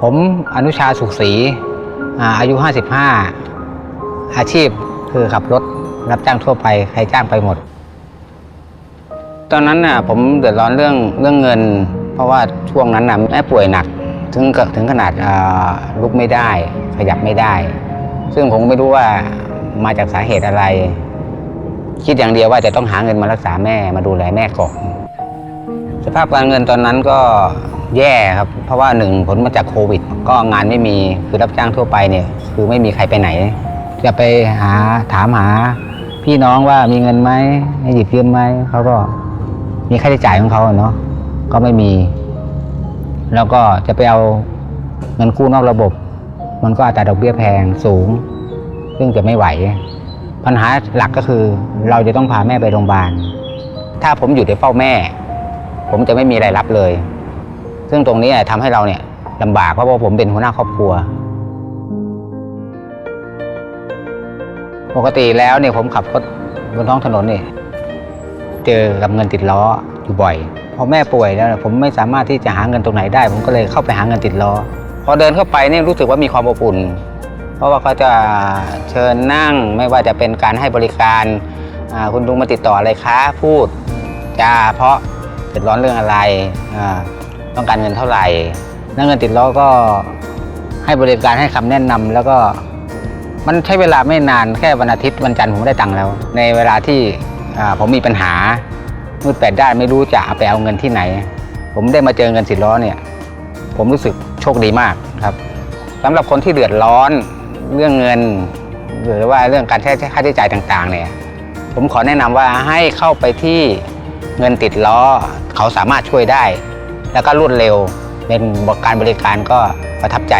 ผมอนุชาสุขศรีอายุ 55 อาชีพคือขับรถรับจ้างทั่วไปใครจ้างไปหมด ตอนนั้นน่ะผมเดือดร้อนเรื่องเรื่องเงิน เพราะว่าช่วงนั้นน่ะแม่ป่วยหนักถึงกับถึงขนาดลุกไม่ได้ ขยับไม่ได้ ซึ่งผมไม่รู้ว่ามาจากสาเหตุอะไร คิดอย่างเดียวว่าจะต้องหาเงินมารักษาแม่มาดูแลแม่ก่อนสภาพการเงินตอนนั้นก็ แย่ครับ เพราะว่าหนึ่งผลมาจากโควิด ก็งานไม่มีคือรับจ้างทั่วไปเนี่ยคือไม่มีใครไปไหน จะไปหาถามหา พี่น้องว่ามีเงินไหมให้หยิบยืมไหมเขาก็มีค่าใช้จ่ายของเขาเนาะก็ไม่มี แล้วก็จะไปเอาเงินกู้นอกระบบ มันก็อัตราดอกเบี้ยแพงสูง ซึ่งจะไม่ไหว ปัญหาหลักก็คือ เราจะต้องพาแม่ไปโรงพยาบาลถ้าผมอยู่ในเฝ้าแม่ ผมจะไม่มีรายรับเลย ซึ่งตรงนี้ทำให้เราเนี่ยลำบากเพราะว่าผมเป็นหัวหน้าครอบครัว ปกติแล้วเนี่ยผมขับรถบนท้องถนนนี่เจอกับเงินติดล้ออยู่บ่อยพอแม่ป่วยแล้วผมไม่สามารถที่จะหาเงินตรงไหนได้ ผมก็เลยเข้าไปหาเงินติดล้อพอเดินเข้าไปเนี่ยรู้สึกว่ามีความอบอุ่น เพราะว่าเขาจะเชิญนั่งไม่ว่าจะเป็นการให้บริการคุณลุงมาติดต่ออะไรคะพูดจาเพราะเดือดร้อนเรื่องอะไรอา ต้องการเงินเท่าไหร่แล้วเงินติดล้อก็ให้บริการให้คำแนะนำแล้วก็มันใช้เวลาไม่นานแค่วันอาทิตย์วันจันทร์ผมได้ตังค์แล้ว ในเวลาที่ผมมีปัญหามืดแปดด้านไม่รู้จะเอาไปเอาเงินที่ไหน ผมได้มาเจอเงินสิบล้อเนี่ย ผมรู้สึกโชคดีมากครับสำหรับคนที่เดือดร้อนเรื่องเงิน หรือว่าเรื่องการใช้ค่าใช้จ่ายต่างๆ เนี่ย ผมขอแนะนำว่าให้เข้าไปที่เงินติดล้อเขาสามารถช่วยได้ แล้วก็รวดเร็วเป็นการบริการก็ประทับใจ